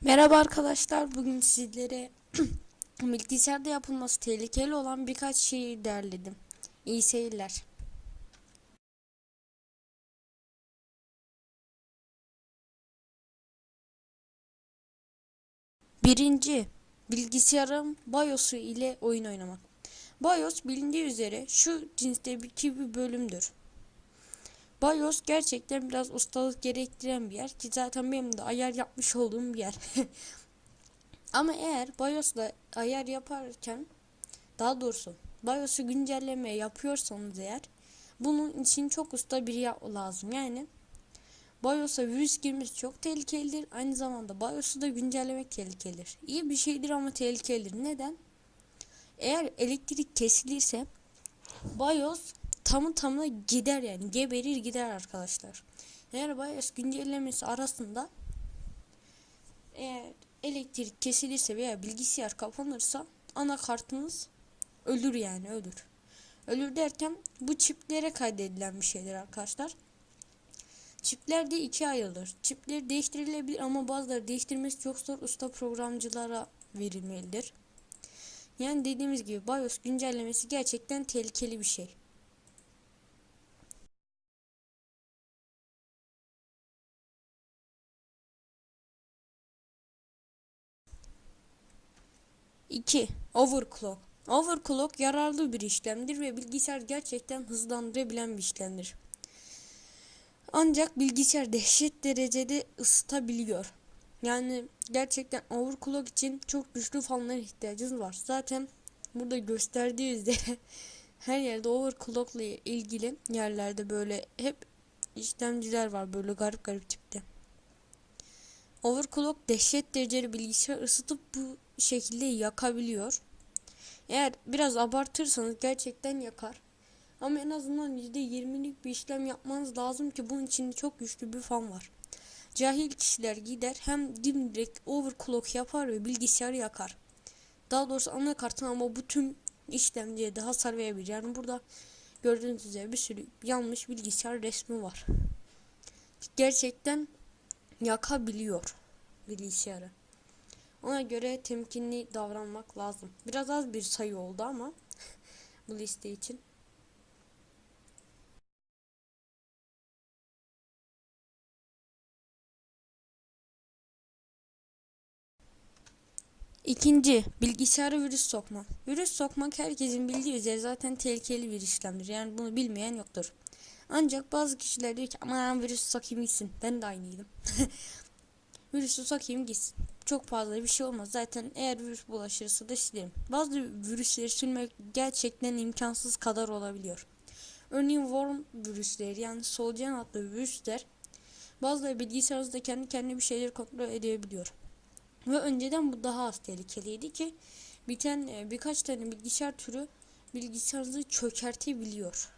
Merhaba arkadaşlar. Bugün sizlere bilgisayarda yapılması tehlikeli olan birkaç şeyi derledim. İyi seyirler. Birinci, bilgisayarın BIOS'u ile oyun oynamak. BIOS bilindiği üzere şu cinsteki bir bölümdür. BIOS gerçekten biraz ustalık gerektiren bir yer ki zaten benim de ayar yapmış olduğum bir yer. Ama eğer BIOS'la ayar yaparken daha doğrusu BIOS'u güncelleme yapıyorsanız eğer bunun için çok usta biri lazım. Yani BIOS'a virüs girmesi çok tehlikelidir. Aynı zamanda BIOS'u da güncellemek tehlikelidir. İyi bir şeydir ama tehlikelidir. Neden? Eğer elektrik kesilirse BIOS tamı tamına gider yani geberir gider arkadaşlar. Eğer BIOS güncellemesi arasında eğer elektrik kesilirse veya bilgisayar kapanırsa anakartınız ölür yani ölür. Ölür derken bu çiplere kaydedilen bir şeydir arkadaşlar. Çipler de ikiye ayrılır. Çipler değiştirilebilir ama bazıları değiştirmesi çok zor usta programcılara verilmelidir. Yani dediğimiz gibi BIOS güncellemesi gerçekten tehlikeli bir şey. İki, Overclock. Overclock yararlı bir işlemdir ve bilgisayar gerçekten hızlandırabilen bir işlemdir. Ancak bilgisayar dehşet derecede ısıtabiliyor. Yani gerçekten overclock için çok güçlü fanlara ihtiyacınız var. Zaten burada gösterdiği üzere her yerde overclock ile ilgili yerlerde böyle hep işlemciler var böyle garip garip tipte. Overclock dehşet derecede bilgisayar ısıtıp bu şekilde yakabiliyor. Eğer biraz abartırsanız gerçekten yakar. Ama en azından %20'lik bir işlem yapmanız lazım ki bunun için çok güçlü bir fan var. Cahil kişiler gider hem dimdirek overclock yapar ve bilgisayarı yakar. Daha doğrusu anakartın ama bu tüm işlemciye de hasar verebilir. Yani burada gördüğünüz üzere bir sürü yanlış bilgisayar resmi var. Gerçekten yakabiliyor bilgisayarı. Ona göre temkinli davranmak lazım. Biraz az bir sayı oldu ama bu liste için. İkinci, bilgisayara virüs sokma. Virüs sokmak herkesin bildiği üzere zaten tehlikeli bir işlemdir. Yani bunu bilmeyen yoktur. Ancak bazı kişiler diyor ki aman virüs sokayım gitsin. Ben de aynıydım. Virüsü sokayım gitsin. Çok fazla bir şey olmaz. Zaten eğer virüs bulaşırsa da silerim. Bazı virüsleri silmek gerçekten imkansız kadar olabiliyor. Örneğin worm virüsleri yani solucan adlı virüsler bazıları bilgisayarınızda kendi kendine bir şeyleri kontrol edebiliyor. Ve önceden bu daha az tehlikeliydi ki bir tane, birkaç tane bilgisayar türü bilgisayarınızı çökertebiliyor.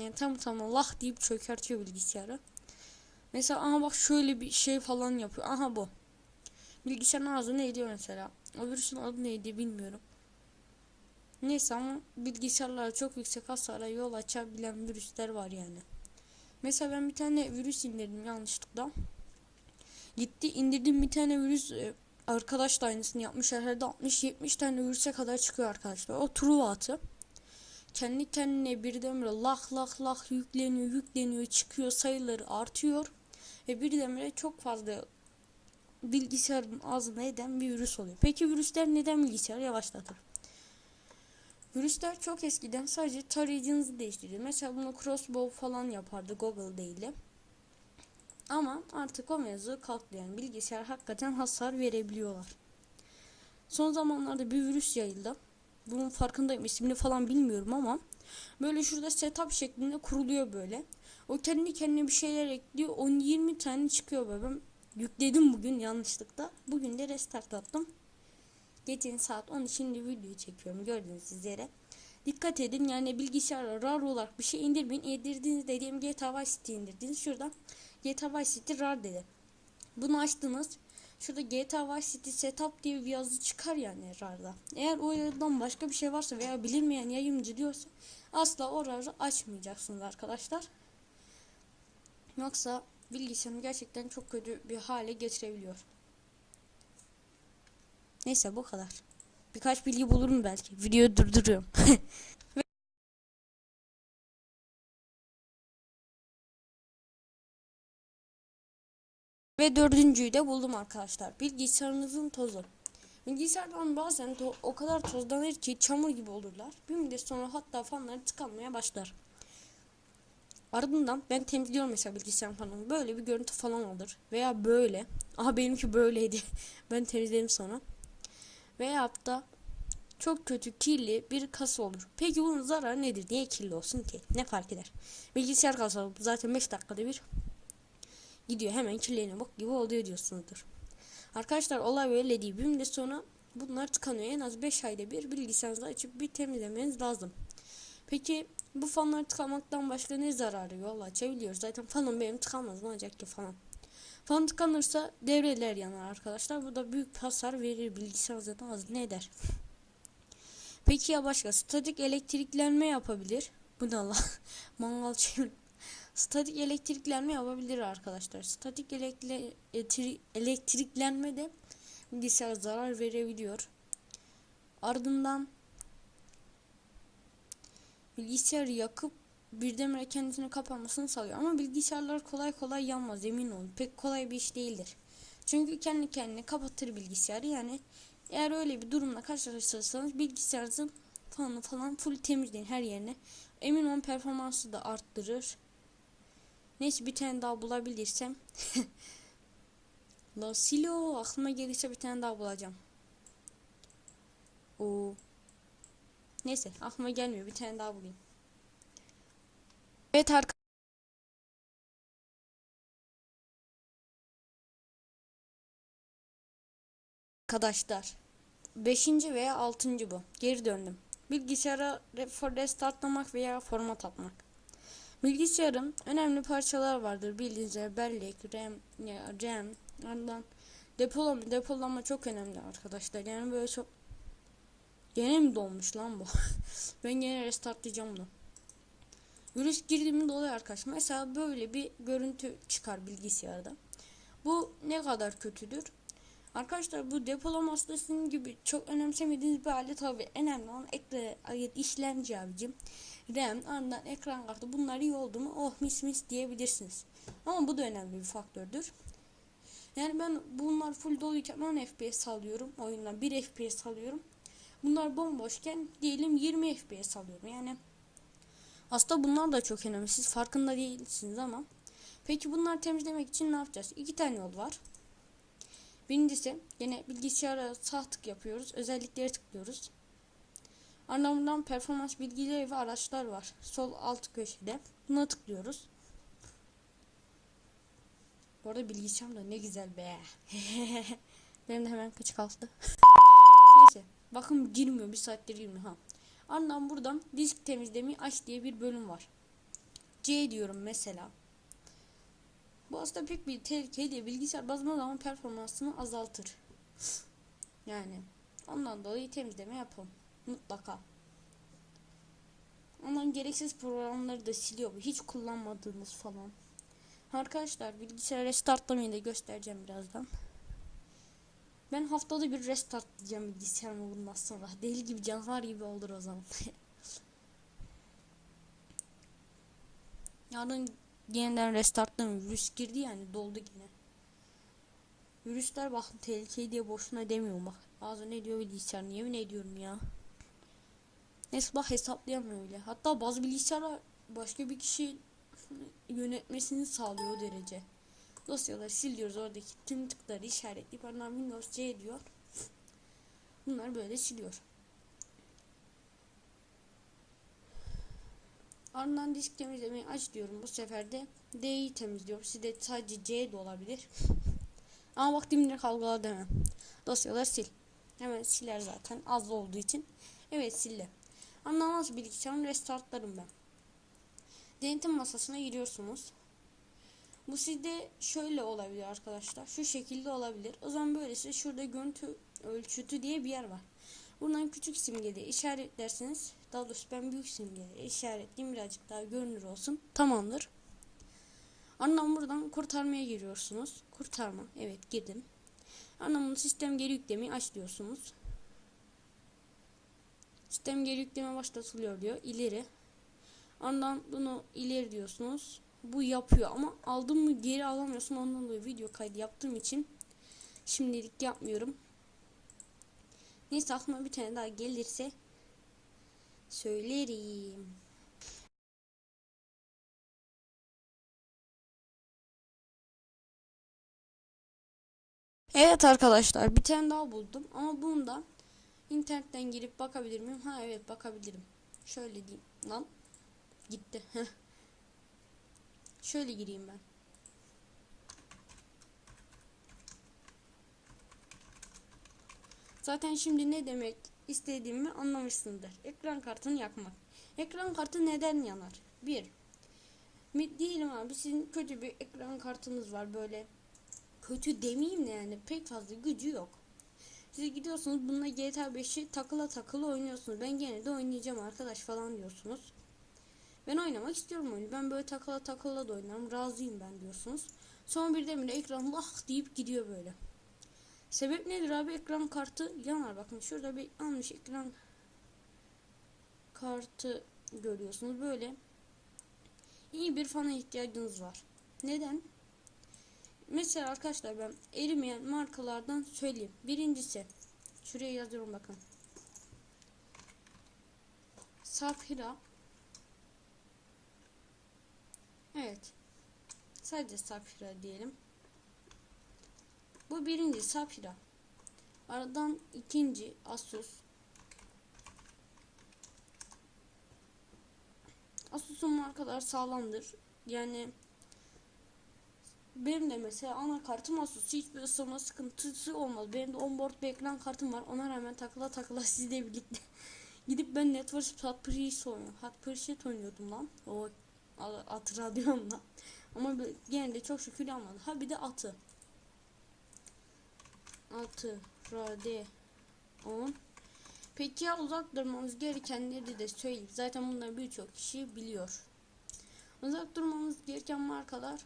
Yani tam tam Allah deyip çökertiyor bilgisayarı. Mesela aha bak şöyle bir şey falan yapıyor. Aha bu. Bilgisayarın adı neydi mesela? O virüsün adı neydi bilmiyorum. Neyse ama bilgisayarlara çok yüksek hasara yol açabilen virüsler var yani. Mesela ben bir tane virüs indirdim yanlışlıkla. Gitti indirdim bir tane virüs e, arkadaş da aynısını yapmış. Herhalde 60-70 tane virüse kadar çıkıyor arkadaşlar. O Truva atı. Kendi kendine birdenbire lah lah lah yükleniyor yükleniyor çıkıyor sayıları artıyor. Ve birdenbire çok fazla bilgisayarın ağzına eden bir virüs oluyor. Peki virüsler neden bilgisayarı yavaşlatır? Virüsler çok eskiden sadece tarayıcınızı değiştirdi. Mesela bunu crossbow falan yapardı Google değil de. Ama artık o mevzu kalktı yani bilgisayar hakikaten hasar verebiliyorlar. Son zamanlarda bir virüs yayıldı. Bunun farkındayım ismini falan bilmiyorum ama böyle şurada setup şeklinde kuruluyor böyle. O kendi kendine bir şeyler ekliyor. 10-20 tane çıkıyor böyle. Ben yükledim bugün yanlışlıkla. Bugün de restart attım. Gecenin saat 10 şimdi video çekiyorum gördüğünüz üzere. Dikkat edin yani bilgisayara RAR olarak bir şey indirmeyin. İndirdiğiniz dediğim GTA Vice City indirdiniz. Şuradan GTA Vice City RAR dedi. Bunu açtınız. Şurada GTA Vice City Setup diye bir yazı çıkar yani RAR'da. Eğer o yazıdan başka bir şey varsa veya bilinmeyen yayıncı diyorsa asla o RAR'ı açmayacaksınız arkadaşlar. Yoksa bilgisayarım gerçekten çok kötü bir hale getirebiliyor. Neyse bu kadar. Birkaç bilgi bulurum belki. Videoyu durduruyorum. Ve dördüncüyü de buldum arkadaşlar. Bilgisayarınızın tozu. Bilgisayardan bazen to- o kadar tozlanır ki çamur gibi olurlar. Bir müddet sonra hatta fanları tıkanmaya başlar. Ardından ben temizliyorum mesela bilgisayar fanını. Böyle bir görüntü falan olur. Veya böyle. Aha benimki böyleydi. ben temizledim sonra. Veya da çok kötü kirli bir kasa olur. Peki bunun zararı nedir? Niye kirli olsun ki? Ne fark eder? Bilgisayar kasası zaten 5 dakikada bir gidiyor. Hemen kirleniyor. Bak gibi oluyor diyorsunuzdur. Arkadaşlar olay böyle değil. Bir müddet sonra bunlar tıkanıyor. En az 5 ayda bir bilgisayarınızı açıp bir temizlemeniz lazım. Peki bu fanlar tıkanmaktan başka ne zararı yol açabiliyor? Zaten fanım benim tıkanmaz ne olacak ki falan. Fan tıkanırsa devreler yanar arkadaşlar. Bu da büyük hasar verir bilgisayarınıza da az ne eder? Peki ya başka? Statik elektriklenme yapabilir. Bu ne Allah? Mangal çevir. Statik elektriklenme yapabilir arkadaşlar. Statik elektri- elektriklenme de bilgisayara zarar verebiliyor. Ardından bilgisayarı yakıp birdenbire kendisini kapanmasını sağlıyor. Ama bilgisayarlar kolay kolay yanmaz emin olun. Pek kolay bir iş değildir. Çünkü kendi kendine kapatır bilgisayarı. Yani eğer öyle bir durumla karşılaşırsanız bilgisayarınızın fanını falan full temizleyin her yerine. Emin olun performansı da arttırır. Neyse bir tane daha bulabilirsem. La silo aklıma gelirse bir tane daha bulacağım. Oo. Neyse aklıma gelmiyor bir tane daha bulayım. Evet arkadaşlar. Beşinci veya altıncı bu. Geri döndüm. Bilgisayara re- restartlamak veya format atmak. Bilgisayarın önemli parçalar vardır. Üzere bellek, RAM, ya, RAM, ardından depolama, depolama çok önemli arkadaşlar. Yani böyle çok Gene mi dolmuş lan bu? ben gene restartlayacağım bunu. Virüs girdiğimi dolayı arkadaşlar. Mesela böyle bir görüntü çıkar bilgisayarda. Bu ne kadar kötüdür? Arkadaşlar bu depolama hastasının gibi çok önemsemediğiniz bir alet tabi önemli olan ekran işlemci abicim. RAM, ardından ekran kartı bunlar iyi oldu mu oh mis mis diyebilirsiniz. Ama bu da önemli bir faktördür. Yani ben bunlar full doluyken 10 FPS alıyorum oyundan 1 FPS alıyorum. Bunlar bomboşken diyelim 20 FPS alıyorum. Yani aslında bunlar da çok önemli. Siz farkında değilsiniz ama. Peki bunları temizlemek için ne yapacağız? İki tane yol var. Birincisi yine bilgisayara sağ tık yapıyoruz. Özellikleri tıklıyoruz. Ardından performans bilgileri ve araçlar var. Sol alt köşede. Buna tıklıyoruz. Bu arada bilgisayarım da ne güzel be. Benim de hemen kaç kalktı. Bakın girmiyor. Bir saattir girmiyor. Ha. Ardından buradan disk temizlemi aç diye bir bölüm var. C diyorum mesela. Bu aslında pek bir tehlike değil. Bilgisayar bazı zaman performansını azaltır. Yani ondan dolayı temizleme yapın. Mutlaka. Ondan gereksiz programları da siliyor. Hiç kullanmadığımız falan. Arkadaşlar bilgisayar restartlamayı da göstereceğim birazdan. Ben haftada bir restartlayacağım bilgisayarımı bundan sonra. Deli gibi canavar gibi olur o zaman. Yarın yeniden restartlarım. Virüs girdi yani doldu yine. Virüsler bakın tehlikeli diye boşuna demiyorum bak. Ağzı ne diyor bilgisayar yemin ediyorum ya. Neyse bak hesaplayamıyor öyle. Hatta bazı bilgisayarlar başka bir kişi yönetmesini sağlıyor o derece. Dosyaları siliyoruz oradaki tüm tıkları işaretleyip ardından Windows C diyor. Bunlar böyle siliyor. Ardından disk temizlemeyi aç diyorum. Bu sefer de D'yi temizliyorum. Sizde sadece C de olabilir. Ama bak dimdik algıladı hemen. Dosyaları sil. Hemen siler zaten az olduğu için. Evet sildi. Ardından nasıl bilgisayarımı restartlarım ben. Denetim masasına giriyorsunuz. Bu sizde şöyle olabilir arkadaşlar. Şu şekilde olabilir. O zaman böylesi şurada görüntü ölçütü diye bir yer var. Buradan küçük simgede işaretlerseniz daha doğrusu ben büyük simgede işaretleyeyim birazcık daha görünür olsun. Tamamdır. Ardından buradan kurtarmaya giriyorsunuz. Kurtarma. Evet girdim. Ardından sistem geri yüklemeyi aç diyorsunuz. Sistem geri yükleme başlatılıyor diyor. İleri. Ardından bunu ileri diyorsunuz. Bu yapıyor ama aldım mı geri alamıyorsun. Ondan dolayı video kaydı yaptığım için şimdilik yapmıyorum. Neyse aklıma bir tane daha gelirse söylerim. Evet arkadaşlar bir tane daha buldum ama bunda internetten girip bakabilir miyim? Ha evet bakabilirim. Şöyle diyeyim lan gitti. Şöyle gireyim ben. Zaten şimdi ne demek istediğimi anlamışsındır. Ekran kartını yakmak. Ekran kartı neden yanar? Bir, mi- diyelim abi sizin kötü bir ekran kartınız var böyle kötü demeyeyim de yani pek fazla gücü yok. Siz gidiyorsunuz bununla GTA 5'i takıla takıla oynuyorsunuz. Ben gene de oynayacağım arkadaş falan diyorsunuz. Ben oynamak istiyorum oyunu. Ben böyle takıla takıla da oynarım. Razıyım ben diyorsunuz. Son birdenbire ekran lah deyip gidiyor böyle. Sebep nedir abi? Ekran kartı yanar. Bakın şurada bir yanlış ekran kartı görüyorsunuz. Böyle iyi bir fana ihtiyacınız var. Neden? Mesela arkadaşlar ben erimeyen markalardan söyleyeyim. Birincisi şuraya yazıyorum bakın. Safira Evet. Sadece Safira diyelim. Bu birinci Safira. Aradan ikinci Asus. Asus'un markalar sağlamdır. Yani benim de mesela anakartım Asus hiçbir ısınma sıkıntısı olmaz. Benim de onboard bir ekran kartım var. Ona rağmen takıla takıla sizle birlikte gidip ben Network Hot Pursuit oynuyorum. Hot Pursuit oynuyordum lan. O hatırlıyorum lan. Ama gene de çok şükür almadı. Ha bir de atı. Atı, rade, on. Peki ya uzak durmamız gerekenleri de söyleyeyim. Zaten bunları birçok kişi biliyor. Uzak durmamız gereken markalar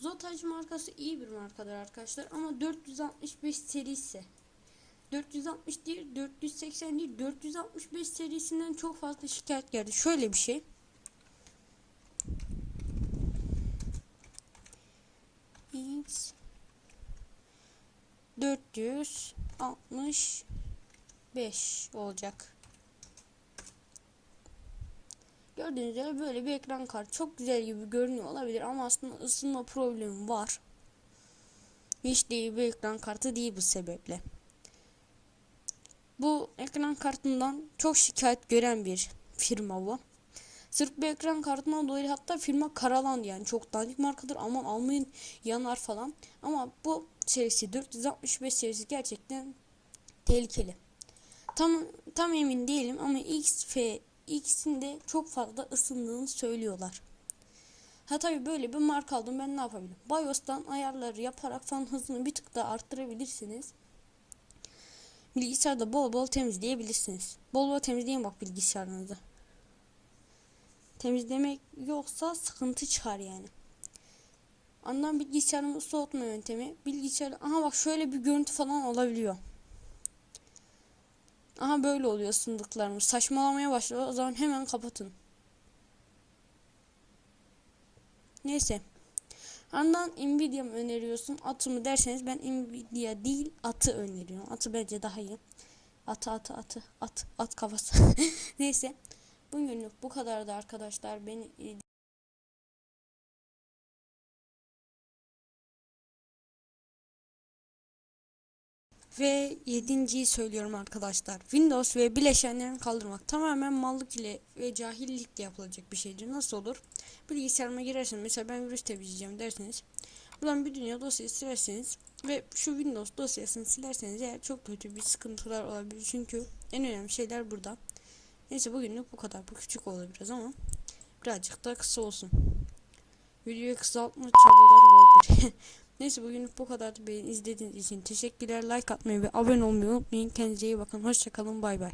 Zotac markası iyi bir markadır arkadaşlar ama 465 serisi 460 değil 480 değil 465 serisinden çok fazla şikayet geldi. Şöyle bir şey. X 465 olacak. Gördüğünüz üzere böyle bir ekran kartı çok güzel gibi görünüyor olabilir ama aslında ısınma problemi var. Hiç değil bir ekran kartı değil bu sebeple. Bu ekran kartından çok şikayet gören bir firma bu. Sırf bir ekran kartından dolayı hatta firma karalandı yani çok dandik markadır aman almayın yanar falan. Ama bu serisi 465 serisi gerçekten tehlikeli. Tam tam emin değilim ama XF ikisinde çok fazla ısındığını söylüyorlar. Ha tabi böyle bir marka aldım ben ne yapabilirim? BIOS'tan ayarları yaparak fan hızını bir tık daha arttırabilirsiniz. Bilgisayarda bol bol temizleyebilirsiniz. Bol bol temizleyin bak bilgisayarınızı. Temizlemek yoksa sıkıntı çıkar yani. Andan bilgisayarımı soğutma yöntemi. Bilgisayar aha bak şöyle bir görüntü falan olabiliyor. Aha böyle oluyor sındıklarımız. Saçmalamaya başlıyor. O zaman hemen kapatın. Neyse. Andan Nvidia mı öneriyorsun? Atı mı derseniz ben Nvidia değil atı öneriyorum. Atı bence daha iyi. Atı atı atı at at kafası. Neyse. Bugünlük bu kadardı arkadaşlar. Beni Ve yedinciyi söylüyorum arkadaşlar. Windows ve bileşenlerini kaldırmak tamamen mallık ile ve cahillikle yapılacak bir şeydir. Nasıl olur? Bilgisayarıma girerseniz mesela ben virüs temizleyeceğim derseniz buradan bir dünya dosyayı silerseniz ve şu Windows dosyasını silerseniz eğer çok kötü bir sıkıntılar olabilir. Çünkü en önemli şeyler burada. Neyse bugünlük bu kadar. Bu küçük oldu biraz ama birazcık da kısa olsun. Videoyu kısaltma çabaları oldu. Neyse bugünlük bu kadar. Beni izlediğiniz için teşekkürler. Like atmayı ve abone olmayı unutmayın. Kendinize iyi bakın. Hoşçakalın. Bay bay.